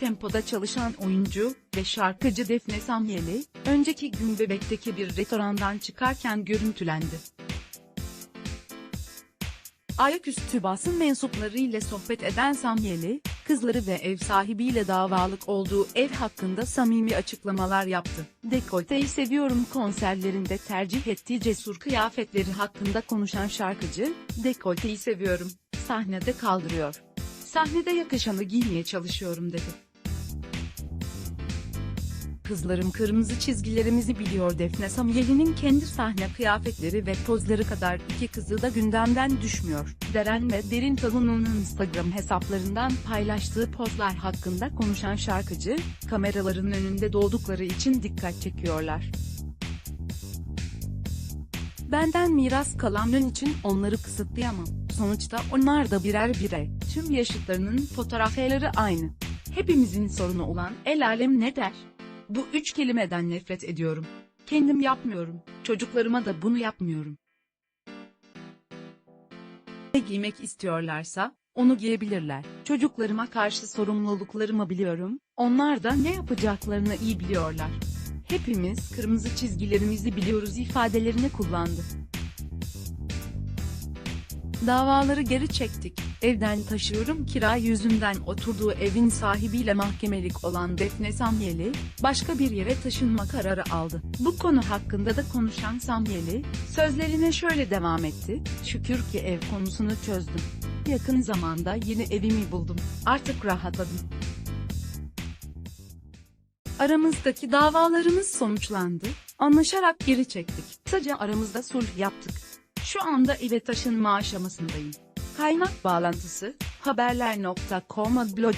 tempoda çalışan oyuncu ve şarkıcı Defne Samyeli, önceki gün Bebek'teki bir restorandan çıkarken görüntülendi. Ayaküstü basın mensuplarıyla sohbet eden Samyeli, kızları ve ev sahibiyle davalık olduğu ev hakkında samimi açıklamalar yaptı. Dekolteyi seviyorum konserlerinde tercih ettiği cesur kıyafetleri hakkında konuşan şarkıcı, dekolteyi seviyorum, sahnede kaldırıyor. Sahnede yakışanı giymeye çalışıyorum dedi. Kızlarım kırmızı çizgilerimizi biliyor Defne Samyeli'nin kendi sahne kıyafetleri ve pozları kadar iki kızı da gündemden düşmüyor. Deren ve Derin Tavuğu'nun Instagram hesaplarından paylaştığı pozlar hakkında konuşan şarkıcı, kameraların önünde doğdukları için dikkat çekiyorlar. Benden miras kalanın için onları kısıtlayamam. Sonuçta onlar da birer birey. Tüm yaşıtlarının fotoğrafları aynı. Hepimizin sorunu olan el alem ne der? Bu üç kelimeden nefret ediyorum. Kendim yapmıyorum. Çocuklarıma da bunu yapmıyorum. Ne giymek istiyorlarsa, onu giyebilirler. Çocuklarıma karşı sorumluluklarımı biliyorum, onlar da ne yapacaklarını iyi biliyorlar. Hepimiz kırmızı çizgilerimizi biliyoruz ifadelerini kullandı. Davaları geri çektik. Evden taşıyorum kira yüzünden oturduğu evin sahibiyle mahkemelik olan Defne Samyeli, başka bir yere taşınma kararı aldı. Bu konu hakkında da konuşan Samyeli, sözlerine şöyle devam etti, şükür ki ev konusunu çözdüm. Yakın zamanda yeni evimi buldum, artık rahatladım. Aramızdaki davalarımız sonuçlandı, anlaşarak geri çektik. Kısaca aramızda sulh yaptık. Şu anda eve taşınma aşamasındayım. Kaynak bağlantısı, haberler.com blog